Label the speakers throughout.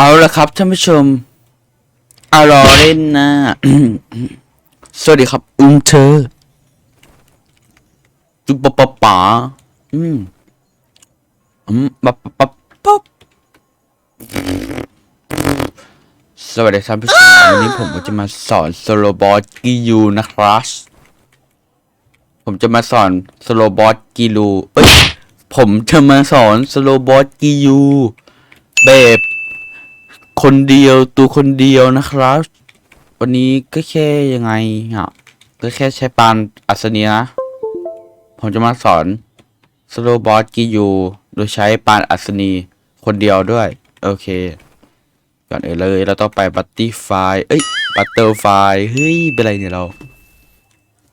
Speaker 1: เอาละครับท่านผู้ชมเอารอเล่นนะ สวัสดีครับ อุ้งเธอ จุบปปะป๋าอืมอืมปะปะปะป๊บสวัสดีท่านผู้ชมวันนี้ผมก็จะมาสอนสโลบอสกิยูนะครับผมจะมาสอนสโลบอสกิลูเอ้ยผมจะมาสอนสโลบอสกิยูแบบ คนเดียวตัวคนเดียวนะครับ วันนี้ก็แค่ยังไงอะก็แค่ใช้ปานอัศนีนะ ผมจะมาสอนสโลบอสกิยูโดยใช้ปานอัศนีคนเดียวด้วย โอเค ก่อนอื่นเลยเราต้องไปบัตตี้ไฟเอ้ยบัตเตอร์ไฟเฮ้ย เป็นไรเนี่ยเรา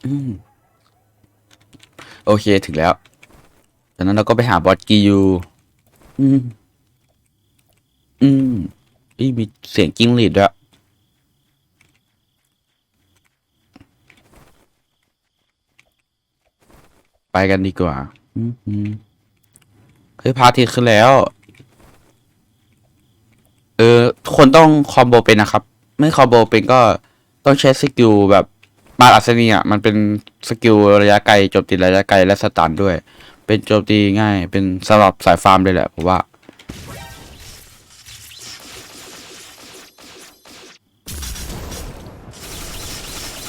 Speaker 1: อโอเคถึงแล้ว จากนั้นเราก็ไปหาบอสกิยูอืมอืม อ้ยมีเสียงกิ้งหรีดด้วยไปกันดีกว่าเฮ้ยพาทิตขึ้นแล้ว เออ คนต้องคอมโบเป็นนะครับ ไม่คอมโบเป็นก็ต้องใช้สกิลแบบบาอัศนีอะมันเป็นสกิลระยะไกลโจมตีระยะไกลและสตันด้วย เป็นโจมตีง่าย เป็นสำหรับสายฟาร์มเลยแหละผมว่า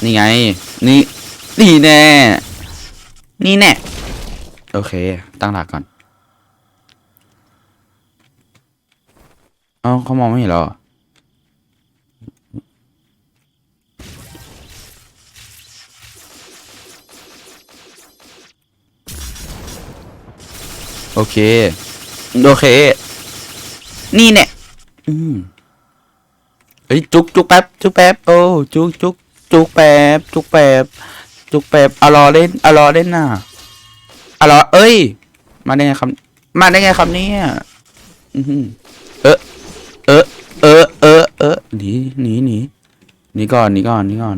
Speaker 1: นี่ไง นี่ นี่แน่ นี่แน่ โอเค ตั้งหลักก่อน เอ้าเขามองไม่เห็นเหรอ โอเค โอเค นี่แน่อืมเฮ้ยจุกจุกแป๊บ จุกแป๊บ โอ้ จุกจุก จุกแป๊บจุกแป๊บจุกแป๊บอะรอเล่นอะรอเล่นน่ะอะรอเอ้ย มาได้ไงครับ มาได้ไงครับเนี่ยอื้อเออเออเออเออเออหนีหนีหนีหนีก่อนหนีก่อนหนีก่อน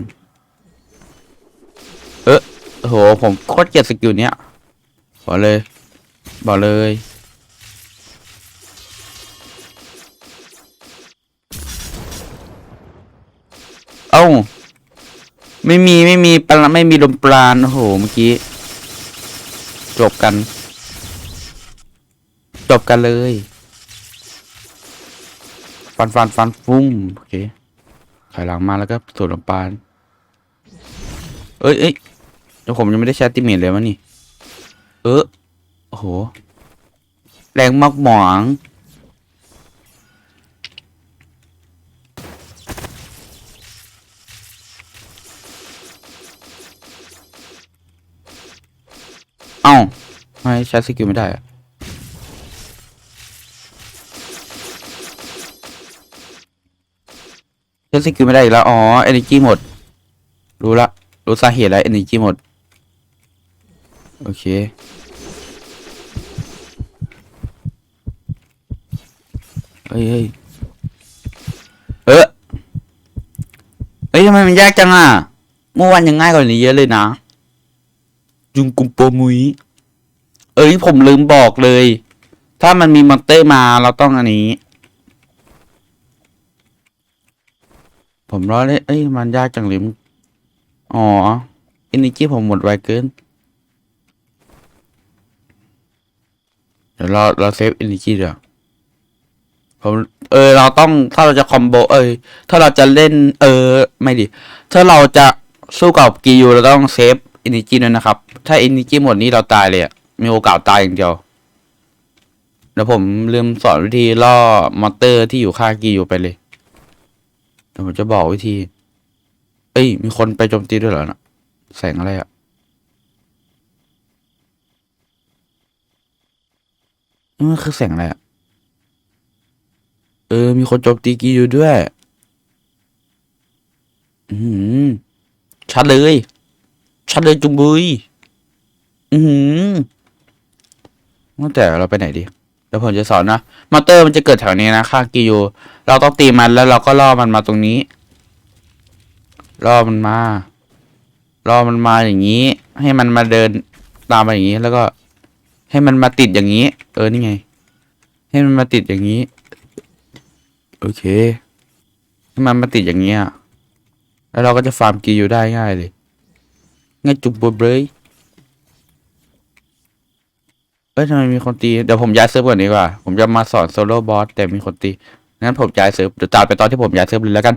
Speaker 1: เออโอ้โหผมโคตรเกลียดสกิลเนี้ยบอกเลย บอกเลยเอ้า ไม่มีไม่มีปลาไม่มีลมปราณโอ้โหเมื่อกี้ จบกัน จบกันเลย ฟันฟันฟันฟุ้งโอเคถอยหลังมาแล้วก็สวนลมปราณเอ้ยเอ้ยเดี๋ยวผมยังไม่ได้ใช้ติเมทเลยวะนี่ เออโอ้โห แรงมากหมอง เอ้าไม่ใช้สกิลไม่ได้อะใช้สกิลไม่ได้อีกแล้ว อ๋อ energy หมด รู้ละ รู้สาเหตุแล้ว energy หมด โอเคเฮ้ยเฮ้ยเออเฮ้ยทำไมมันยากจังอะ เมื่อวานยังง่ายกว่านี้เยอะเลยนะ ยุงกุมโปมุยเอ้ยผมลืมบอกเลย ถ้ามันมีมอนเตอร์มาเราต้องอันนี้ ผมรอเลยเอ้ยมันยากจังเลยอ๋ออินิจิผมหมดไวเกิน เดี๋ยวเราเราเซฟอินิจิเดี๋ยวผมเออเราต้องถ้าเราจะคอมโบเอ้ยถ้าเราจะเล่น เออ ไม่ดิ ถ้าเราจะสู้กับกียูเราต้องเซฟ อนิจิด้วยนะครับ ถ้าอินิจิหมดนี้เราตายเลยอะมีโอกาสตายอย่างเดียวแล้วผมลืมสอนวิธีล่อมอเตอร์ที่อยู่ข้างกีอยู่ไปเลยเดี๋ยวผมจะบอกวิธี เอ้ย มีคนไปโจมตีด้วยเหรอนะแสงอะไรอะนี่มันคือแสงอะไรอะเออ มีคนโจมตีกีอยู่ด้วย อืมชัดเลย ชัดเลยจุงบุย อือหือว่าแต่เราไปไหนดีเดี๋ยวผมจะสอนนะมอเตอร์มันจะเกิดแถวนี้นะค่ากิโยเราต้องตีมันแล้วเราก็ล่อมันมาตรงนี้ล่อมันมาล่อมันมาอย่างนี้ ให้มันมาเดินตามมาอย่างนี้ แล้วก็ให้มันมาติดอย่างนี้ เออนี่ไง ให้มันมาติดอย่างนี้ โอเคทำไมมันติดอย่างเงี้ยแล้วเราก็จะฟาร์มกีอยู่ได้ง่ายเลย ง่ายจุกบเบยเอ้ยทำไมมีคนตี เดี๋ยวผมย้ายเซิร์ฟก่อนดีกว่า ผมจะมาสอนโซโล่บอสแต่มีคนตี งั้นผมย้ายเซิร์ฟเดี๋ยวตามไปตอนที่ผมย้ายเซิร์ฟเลยแล้วกัน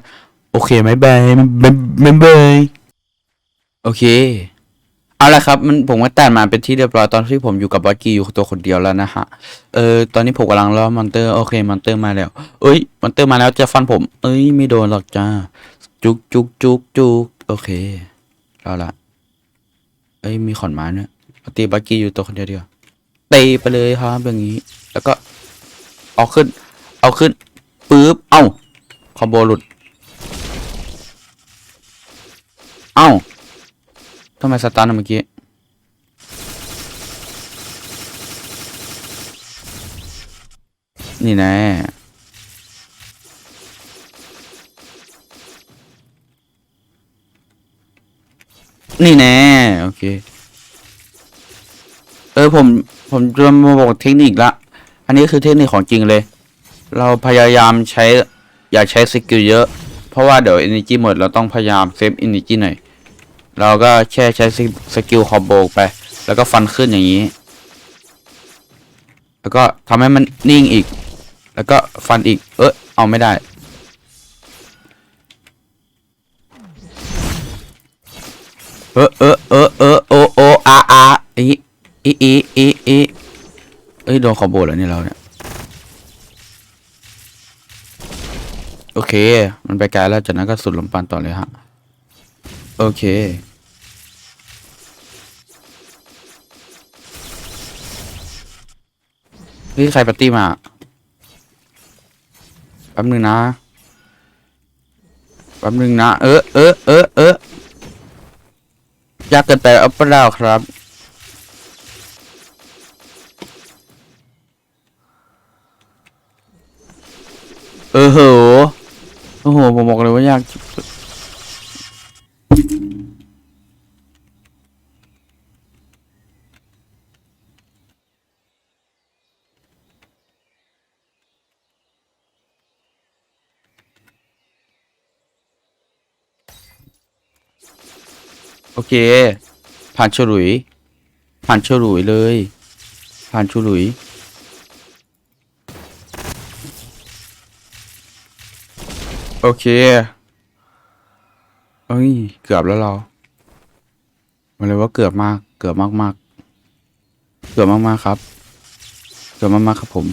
Speaker 1: โอเคไหมบายบายบายบายโอเค เอาละครับ มันผมก็แต่งมาเป็นที่เรียบร้อยตอนที่ผมอยู่กับบอสกี้อยู่ตัวคนเดียวแล้วนะฮะ เออ ตอนนี้ผมกำลังล่อมอนเตอร์ โอเค มอนเตอร์มาแล้ว เอ้ย มอนเตอร์มาแล้วจะฟันผม เอ้ย ไม่โดนหรอกจ้า จุกจุกจุกจุกโอเคเอาละ เอ้ยมีขอนไม้เนี่ยเตีบอสกี้อยู่ตัวคนเดียวเดียวตีไปเลยครับอย่างนี้ แล้วก็เอาขึ้น เอาขึ้นปึ๊บเอ้าคอมโบหลุด เอ้าทำไมสตาร์ทเมื่อกี้นี่แน่ นี่แน่โอเค เออผมผมจะมาบอกเทคนิคละ อันนี้คือเทคนิคของจริงเลย เราพยายามใช้อย่าใช้สกิลเยอะ เพราะว่าเดี๋ยว energy หมดเราต้องพยายามเซฟ energy หน่อย เราก็แค่ใช้สกิลคอมโบไป แล้วก็ฟันขึ้นอย่างนี้ แล้วก็ทำให้มันนิ่งอีก แล้วก็ฟันอีก เออเอาไม่ได้ เออเออเออเออโอโออาอาอีอีอีอีอีเอ้ยโดนคอโบแล้วนี่เราเนี่ยโอเค มันไปไกลแล้วจากนั้นก็สุดลมปานต่อเลยฮะ โอเค นี่ใครปาร์ตี้มาแป๊บนึงนะแป๊บนึงนะ เออเออเออเออ ยากเกินไปเอาเปล่าครับ เออโหโอ้โห ผมบอกเลยว่ายาก โอเค ผ่านฉลุย ผ่านฉลุยเลย ผ่านฉลุย โอเคเอ้ย เกือบแล้วเรามาเลยว่าเกือบมาก เกือบมากมากเกือบมากมากครับ เกือบมากมากครับผม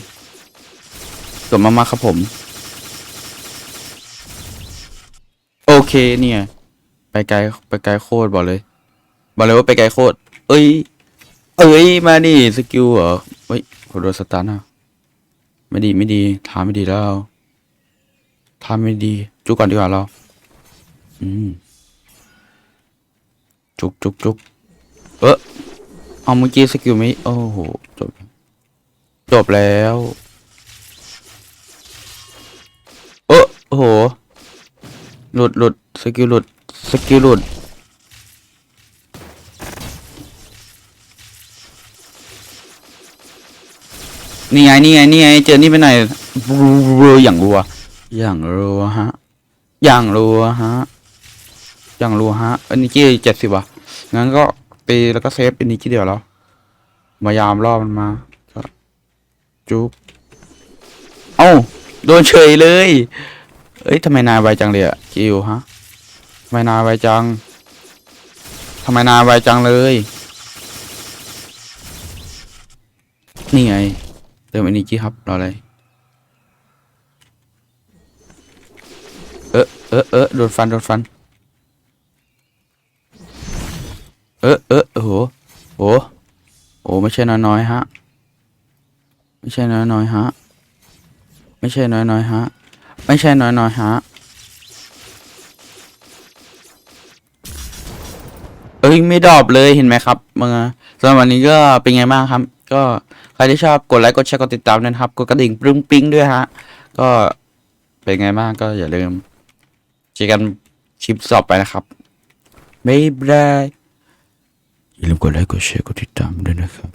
Speaker 1: เกือบมากมากครับผม โอเคเนี่ย ไปไกลไปไกลโคตรบอกเลยบอกเลยว่าไปไกลโคตรเอ้ย เอ้ยมานี่สกิลเหรอเฮ้ยผมโดนสตันอะไม่ดีไม่ดีทาไม่ดีแล้วทาไม่ดีจุกก่อนดีกว่าเรา อืมจุกจุกจุกเออเอาเมื่อกี้สกิลไม่โอ้โหจบ จบแล้วเออโอ้โหหลุดหลุดสกิลหลุด สกิลหลุดนี่ไงนี่ไงนี่ไงเจอนี่ไปไหนอยรัวอย่างรัวอย่างรัวฮะอย่างรัวฮะอย่างรัวฮะอันนี้กี้เจ็ดสิบว่ะงั้นก็ตีแล้วก็เซฟอันนี้กี้เดียวแล้วมายามรอบมันมาจุ๊บเอ้าโดนเฉยเลย เอ้ยทำไมนายไวจังเลยอะกิวฮะ ไมนาไวจังทำไมนาไวจังเลย นี่ไง เติมอันนี้กี้ครับรออะไรเออเออเออโดนฟัน โดนฟัน เออเออโอ้โหโอ้โอ้ไม่ใช่น้อยๆฮะ ไม่ใช่น้อยๆฮะ ไม่ใช่น้อยๆฮะ ไม่ใช่น้อยๆฮะ อ้ยไม่ดรอปเลยเห็นไหมครับมึงสำหรับวันนี้ก็เป็นไงบ้างครับ ก็ใครที่ชอบกดไลค์กดแชร์กดติดตามนะครับกดกระดิ่งปรุ้งปิ้งด้วยฮะก็เป็นไงบ้างก็อย่าลืมเจอกันคลิปสอบไปนะครับบ๊ายบายอย่าลืมกดไลค์กดแชร์กดติดตามด้วยนะครับ